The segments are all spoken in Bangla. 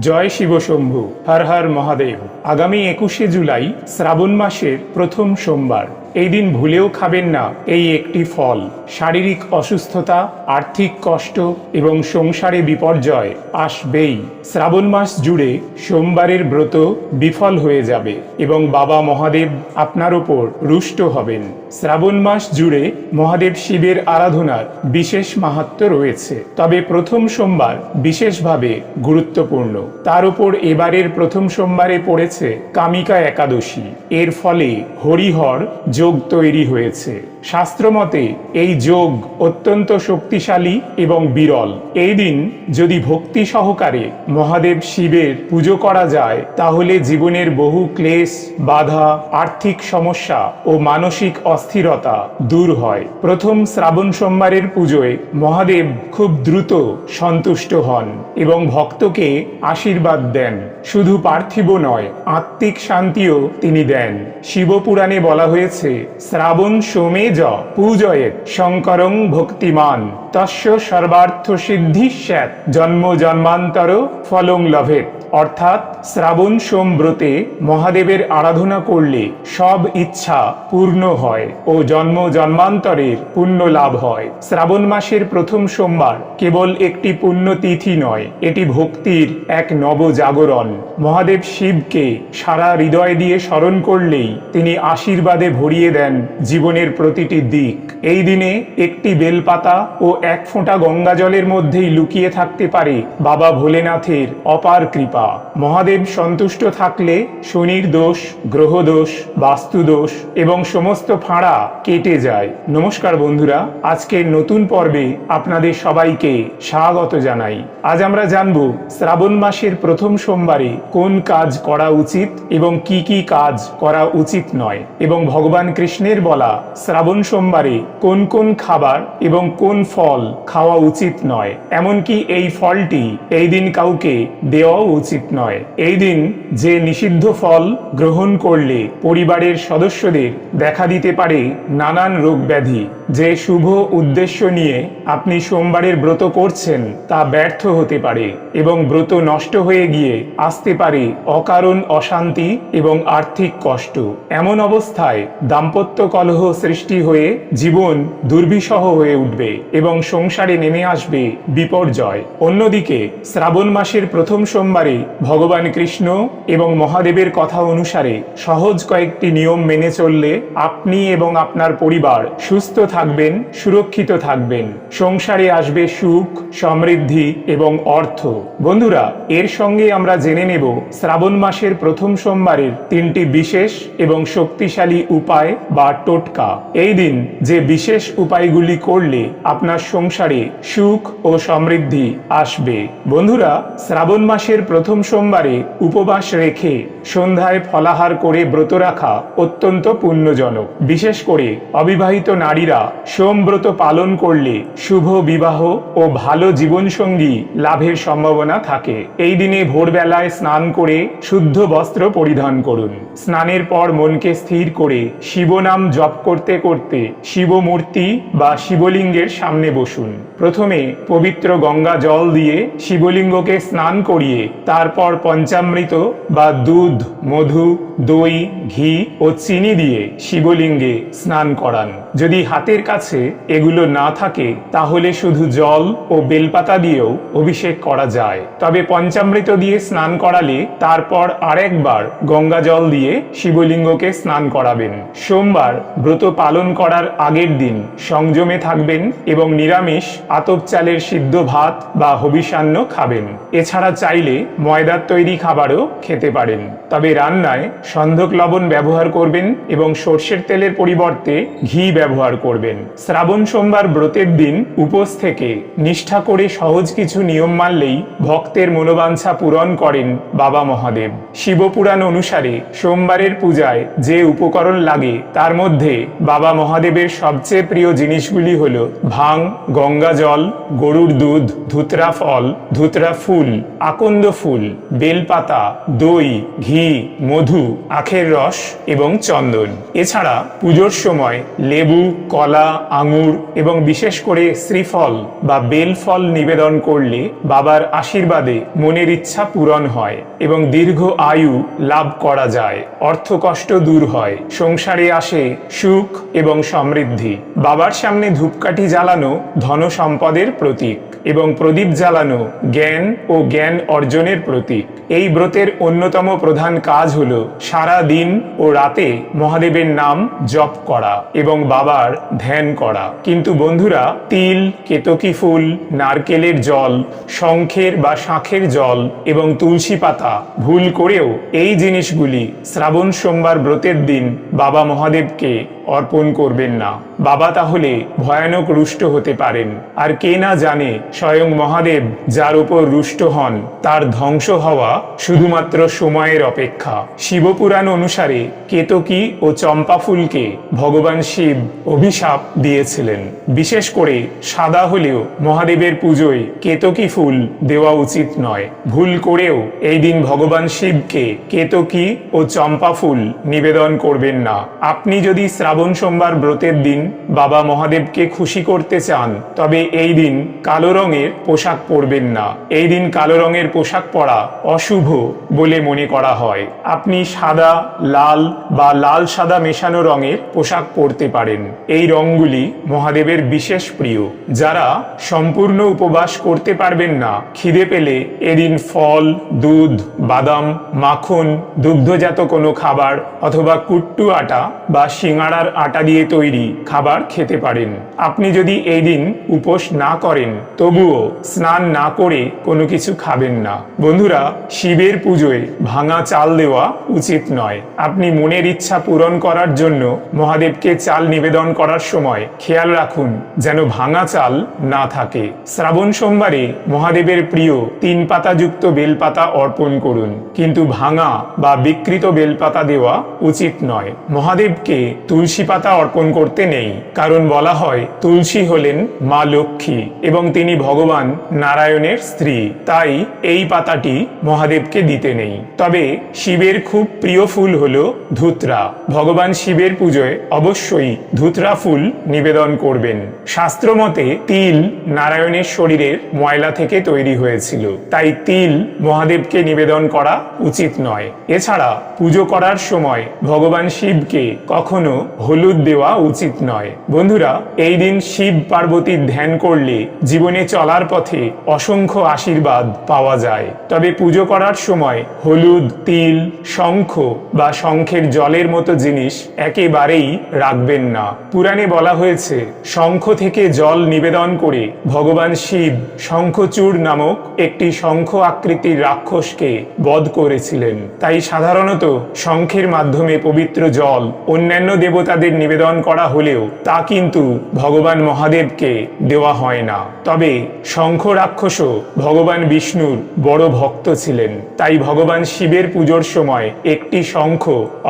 জয় শিবশম্ভু হর হর মহাদেব। আগামী একুশে জুলাই শ্রাবণ মাসের প্রথম সোমবার। এই দিন ভুলেও খাবেন না এই একটি ফল। শারীরিক অসুস্থতা, আর্থিক কষ্ট এবং সংসারে বিপর্যয় আসবেই। শ্রাবণ মাস জুড়ে সোমবারের ব্রত বিফল হয়ে যাবে এবং বাবা মহাদেব আপনার ওপর রুষ্ট হবেন। শ্রাবণ মাস জুড়ে মহাদেব শিবের আরাধনার বিশেষ মাহাত্ম্য রয়েছে। তবে প্রথম সোমবার বিশেষভাবে গুরুত্বপূর্ণ। তার উপর এবারের প্রথম সোমবারে পড়েছে কামিকা একাদশী। এর ফলে হরিহর যোগ তৈরি হয়েছে। শাস্ত্রমতে, এই যোগ অত্যন্ত শক্তিশালী এবং বিরল। এই দিন যদি ভক্তি সহকারে মহাদেব শিবের পুজো করা যায়, তাহলে জীবনের বহু ক্লেশ, বাধা, আর্থিক সমস্যা ও মানসিক অস্থিরতা দূর হয়। প্রথম শ্রাবণ সোমবারের পুজোয় মহাদেব খুব দ্রুত সন্তুষ্ট হন এবং ভক্তকে আশীর্বাদ দেন। শুধু পার্থিব নয়, আত্মিক শান্তিও তিনি দেন। শিবপুরাণে বলা হয়েছে, শ্রাবণ সোমে য পূজয়েত শঙ্করং ভক্তিমান। তস্য সর্বার্থ সিদ্ধি স্যাত জন্ম জন্মান্তর ফলং লভেত অর্থাৎ শ্রাবণ সোম ব্রতে মহাদেবের আরাধনা করলে সব ইচ্ছা পূর্ণ হয় ও জন্ম জন্মান্তরের পুণ্য লাভ হয়। শ্রাবণ মাসের প্রথম সোমবার কেবল একটি পুণ্য তিথি নয়, এটি ভক্তির এক নবজাগরণ মহাদেব শিবকে সারা হৃদয় দিয়ে স্মরণ করলেই তিনি আশীর্বাদে ভরিয়ে দেন জীবনের প্রতিটি দিক। এই দিনে একটি বেলপাতা ও এক ফোঁটা গঙ্গা জলের মধ্যেই লুকিয়ে থাকতে পারে বাবা ভোলেনাথের অপার কৃপা। মহাদেব সন্তুষ্ট থাকলে শনির দোষ, গ্রহ দোষ, বাস্তু দোষ এবং সমস্ত ফাঁড়া কেটে যায়। নমস্কার বন্ধুরা, আজকের নতুন পর্বে আপনাদের সবাইকে স্বাগত জানাই। আজ আমরা জানব শ্রাবণ মাসের প্রথম সোমবারে কোন কাজ করা উচিত এবং কি কি কাজ করা উচিত নয় এবং ভগবান কৃষ্ণের বলা শ্রাবণ সোমবারে কোন কোন খাবার এবং কোন ফল খাওয়া উচিত নয়, এমনকি এই ফলটি এই দিন কাউকে দেওয়াও উচিত নয়। এই দিন যে নিষিদ্ধ ফল গ্রহণ করলে পরিবারের সদস্যদের দেখা দিতে পারে নানান রোগ ব্যাধি। যে শুভ উদ্দেশ্য নিয়ে আপনি সোমবারের ব্রত করছেন তা ব্যর্থ হতে পারে এবং ব্রত নষ্ট হয়ে গিয়ে আসতে পারে অকারণ অশান্তি এবং আর্থিক কষ্ট। এমন অবস্থায় দাম্পত্য কলহ সৃষ্টি হয়ে জীবন দুর্বিষহ হয়ে উঠবে এবং সংসারে নেমে আসবে বিপর্যয়। অন্যদিকে শ্রাবণ মাসের প্রথম সোমবারে ভগবান কৃষ্ণ এবং মহাদেবের কথা অনুসারে সহজ কয়েকটি নিয়ম মেনে চললে আপনি এবং আপনার পরিবার সুস্থ থাকবেন, সুরক্ষিত থাকবেন। সংসারে আসবে সুখ, সমৃদ্ধি এবং অর্থ। বন্ধুরা, এর সঙ্গে আমরা জেনে নেব শ্রাবণ মাসের প্রথম সোমবারের তিনটি বিশেষ এবং শক্তিশালী উপায় বা টোটকা। এই দিন যে বিশেষ উপায়গুলি করলে আপনার সংসারে সুখ ও সমৃদ্ধি আসবে। বন্ধুরা, শ্রাবণ মাসের প্রথম সোমবারে উপবাস রেখে সন্ধ্যায় ফলাহার করে ব্রত রাখা অত্যন্ত পুণ্যজনক। বিশেষ করে অবিবাহিত নারীরা সোমব্রত পালন করলে শুভ বিবাহ ও ভালো জীবনসঙ্গী লাভের সম্ভাবনা থাকে। এই দিনে ভোরবেলায় স্নান করে শুদ্ধ বস্ত্র পরিধান করুন। স্নানের পর মনকে স্থির করে শিবনাম জপ করতে করতে শিব মূর্তি বা শিবলিঙ্গের সামনে বসুন। প্রথমে পবিত্র গঙ্গা জল দিয়ে শিবলিঙ্গকে স্নান করিয়ে, তারপর পঞ্চামৃত বা দুধ, মধু দই, ঘি ও চিনি দিয়ে শিবলিঙ্গে স্নান করান। যদি হাতের কাছে এগুলো না থাকে, তাহলে শুধু জল ও বেলপাতা দিয়েও অভিষেক করা যায়। তবে পঞ্চামৃত দিয়ে স্নান করালে তারপর আরেকবার গঙ্গা জল দিয়ে শিবলিঙ্গকে স্নান করাবেন। সোমবার ব্রত পালন করার আগের দিন সংযমে থাকবেন এবং নিরামিষ আতপ চালের সিদ্ধ ভাত বা হবিষান্ন খাবেন। এছাড়া চাইলে ময়দার তৈরি খাবারও খেতে পারেন। তবে রান্নায় সন্ধক লবণ ব্যবহার করবেন এবং সর্ষের তেলের পরিবর্তে ঘি ব্যবহার করবেন। শ্রাবণ সোমবার ব্রতের দিন উপোস থেকে নিষ্ঠা করে সহজ কিছু নিয়ম মানলেই ভক্তের মনোবাঞ্ছা পূরণ করেন বাবা মহাদেব। শিবপুরাণ অনুসারে সোমবারের পূজায় যে উপকরণ লাগে তার মধ্যে বাবা মহাদেবের সবচেয়ে প্রিয় জিনিসগুলি হল ভাং, গঙ্গা জল, গরুর দুধ, ধুতরা ফল, ধুতরা ফুল, আকন্দ ফুল, বেলপাতা, দই, ঘি, মধু আখের রস এবং চন্দন। এছাড়া পুজোর সময় লেবু, কলা, আঙুর এবং বিশেষ করে শ্রীফল বা বেল ফল নিবেদন করলে বাবার আশীর্বাদে মনের ইচ্ছা পূরণ হয় এবং দীর্ঘ আয়ু লাভ করা যায়। অর্থকষ্ট দূর হয়, সংসারে আসে সুখ এবং সমৃদ্ধি। বাবার সামনে ধূপকাঠি জ্বালানো ধন সম্পদের প্রতীক এবং প্রদীপ জ্বালানো জ্ঞান ও জ্ঞান অর্জনের প্রতীক। এই ব্রতের অন্যতম প্রধান কাজ হল সারা দিন ও রাতে মহাদেবের নাম জপ করা এবং বাবার ধ্যান করা। কিন্তু বন্ধুরা, তিল, কেতকি ফুল, নারকেলের জল, শঙ্খের বা শাঁখের জল এবং তুলসী পাতা ভুল করেও এই জিনিসগুলি শ্রাবণ সোমবার ব্রতের দিন বাবা মহাদেবকে অর্পণ করবেন না। বাবা তাহলে ভয়ানক রুষ্ট হতে পারেন। আর কে না জানে, স্বয়ং মহাদেব যার উপর রুষ্ট হন, তার ধ্বংস হওয়া শুধুমাত্র সময়ের অপেক্ষা। শিবপুরাণ অনুসারে কেতকী ও চম্পা ফুলকে ভগবান শিব অভিশাপ দিয়েছিলেন। বিশেষ করে সাদা হলেও মহাদেবের পুজোয় কেতকী ফুল দেওয়া উচিত নয়। ভুল করেও এই দিন ভগবান শিবকে কেতকী ও চম্পা ফুল নিবেদন করবেন না। আপনি যদি শ্রাবণ সোমবার ব্রতের দিন বাবা মহাদেবকে খুশি করতে চান, তবে এই দিন কালো রঙের পোশাক পরবেন না। এই দিন কালো রঙের পোশাক পরা অশুভ বলে মনে করা হয়। আপনি সাদা, লাল বা লাল সাদা মেশানো রঙের পোশাক পরতে পারেন। এই রঙগুলি মহাদেবের বিশেষ প্রিয়। যারা সম্পূর্ণ উপবাস করতে পারবেন না, খিদে পেলে এদিন ফল, দুধ, বাদাম, মাখন, দুগ্ধজাত কোনো খাবার অথবা কুট্টু আটা বা সিঙাড়ার আটা দিয়ে তৈরি খাবার খেতে পারেন। আপনি যদি এই দিন উপোস না করেন, তবুও স্নান না করে কোনো কিছু খাবেন না। বন্ধুরা, শিবের পুজোয় ভাঙা চাল দেওয়া উচিত নয়। আপনি মনের ইচ্ছা পূরণ করার জন্য মহাদেবকে চাল নিবেদন করার সময় খেয়াল রাখুন যেন ভাঙা চাল না থাকে। শ্রাবণ সোমবারে মহাদেবের প্রিয় তিন পাতাযুক্ত বেলপাতা অর্পণ করুন। কিন্তু ভাঙা বা বিকৃত বেলপাতা দেওয়া উচিত নয়। মহাদেবকে তুলসী পাতা অর্পণ করতে নেই। কারণ বলা হয়, তুলসী হলেন মা লক্ষ্মী এবং তিনি ভগবান নারায়ণের স্ত্রী। তাই এই পাতাটি মহাদেবকে দিতে নেই। তবে শিবের খুব প্রিয় ফুল হল ধুতরা। ভগবান শিবের পুজোয় অবশ্যই ধুতরা ফুল নিবেদন করবেন। শাস্ত্রমতে তিল নারায়ণের শরীরের ময়লা থেকে তৈরি হয়েছিল। তাই তিল মহাদেবকে নিবেদন করা উচিত নয়। এছাড়া পুজো করার সময় ভগবান শিবকে কখনো হলুদ দেওয়া উচিত নয়। বন্ধুরা, এই দিন শিব পার্বতীর ধ্যান করলে জীবনে চলার পথে অসংখ্য আশীর্বাদ পাওয়া যায়। তবে পুজো করার সময় হলুদ, তিল, শঙ্খ বা শঙ্খের জলের মতো জিনিস একেবারেই রাখবেন না। পুরাণে বলা হয়েছে, শঙ্খ থেকে জল নিবেদন করে ভগবান শিব শঙ্খচূড় নামক একটি শঙ্খ আকৃতির রাক্ষসকে বধ করেছিলেন। তাই সাধারণত শঙ্খের মাধ্যমে পবিত্র জল অন্যান্য দেবতাদের নিবেদন করা হলেও তা কিন্তু ভগবান মহাদেবকে দেওয়া হয় না। তবে শঙ্খ রাক্ষসও ভগবান বিষ্ণুর বড় ভক্ত ছিলেন। তাই ভগবান শিবের পুজোর সময় একটি শঙ্খ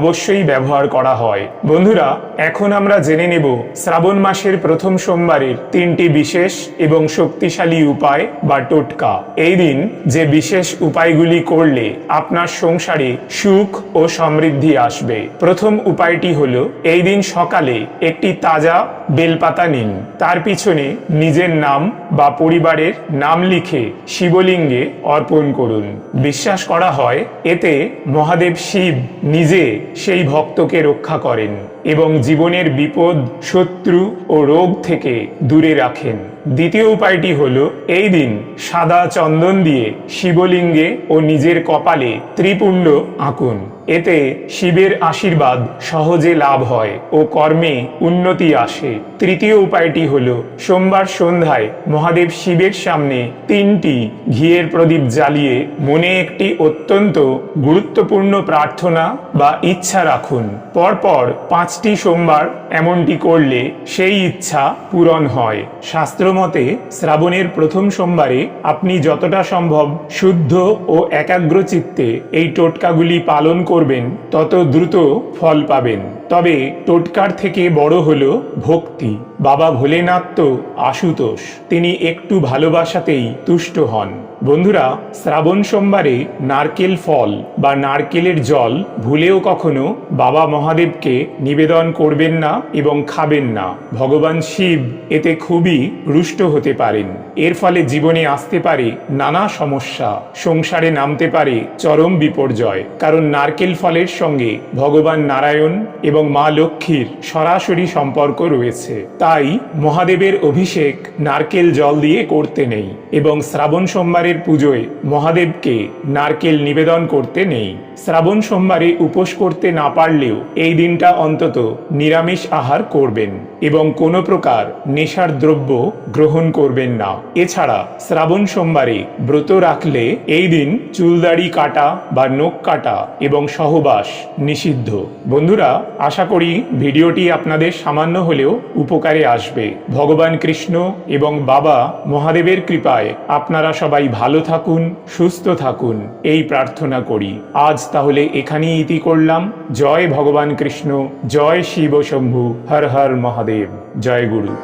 অবশ্যই ব্যবহার করা হয়। বন্ধুরা, এখন আমরা জেনে নেব শ্রাবণ মাসের প্রথম সোমবারের তিনটি বিশেষ এবং শক্তিশালী উপায় বা টোটকা। এই দিন যে বিশেষ উপায়গুলি করলে আপনার সংসারে সুখ ও সমৃদ্ধি আসবে। প্রথম উপায়টি হল, এই দিন সকালে একটি তাজা বেলপাতা নিন। তার পিছনে নিজের নাম বা পরিবারের নাম লিখে শিবলিঙ্গে অর্পণ করুন। বিশ্বাস করা হয়, এতে মহাদেব শিব নিজে সেই ভক্তকে রক্ষা করেন এবং জীবনের বিপদ, শত্রু ও রোগ থেকে দূরে রাখেন। দ্বিতীয় উপায়টি হলো, এই দিন সাদা চন্দন দিয়ে শিবলিঙ্গে ও নিজের কপালে ত্রিপুণ্ড আঁকুন। এতে শিবের আশীর্বাদ সহজে লাভ হয় ও কর্মে উন্নতি আসে। তৃতীয় উপায়টি হল, সোমবার সন্ধ্যায় মহাদেব শিবের সামনে তিনটি ঘিয়ের প্রদীপ জ্বালিয়ে মনে একটি অত্যন্ত গুরুত্বপূর্ণ প্রার্থনা বা ইচ্ছা রাখুন। পরপর পাঁচটি সোমবার এমনটি করলে সেই ইচ্ছা পূরণ হয়। শাস্ত্রমতে শ্রাবণের প্রথম সোমবারে আপনি যতটা সম্ভব শুদ্ধ ও একাগ্র চিত্তে এই টোটকাগুলি পালন করবেন, তত দ্রুত ফল পাবেন। তবে টোটকার থেকে বড় হল ভক্তি। বাবা ভোলেনাথ তো আশুতোষ। তিনি একটু ভালোবাসাতেই তুষ্ট হন। বন্ধুরা, শ্রাবণ সোমবারে নারকেল ফল বা নারকেলের জল ভুলেও কখনো বাবা মহাদেবকে নিবেদন করবেন না এবং খাবেন না। ভগবান শিব এতে খুবই রুষ্ট হতে পারেন। এর ফলে জীবনে আসতে পারে নানা সমস্যা, সংসারে নামতে পারে চরম বিপর্যয়। কারণ নারকেল ফলের সঙ্গে ভগবান নারায়ণ এবং মা লক্ষ্মীর সরাসরি সম্পর্ক রয়েছে। তাই মহাদেবের অভিষেক নারকেল জল দিয়ে করতে নেই এবং শ্রাবণ সোমবারের পুজোয় মহাদেবকে নারকেল নিবেদন করতে নেই। শ্রাবণ সোমবারে উপোস করতে না পারলেও এই দিনটা অন্তত নিরামিষ আহার করবেন এবং কোনো প্রকার নেশার দ্রব্য গ্রহণ করবেন না। এছাড়া শ্রাবণ সোমবারে ব্রত রাখলে এই দিন চুলদাড়ি কাটা বা নখ কাটা এবং সহবাস নিষিদ্ধ। বন্ধুরা, আশা করি ভিডিওটি আপনাদের সামান্য হলেও উপকারে আসবে। ভগবান কৃষ্ণ এবং বাবা মহাদেবের কৃপায় আপনারা সবাই ভালো থাকুন, সুস্থ থাকুন, এই প্রার্থনা করি। আজ তাহলে এখানেই ইতি করলাম। জয় ভগবান কৃষ্ণ, জয় শিব শম্ভু, হর হর মহাদেব। জয় গুরু।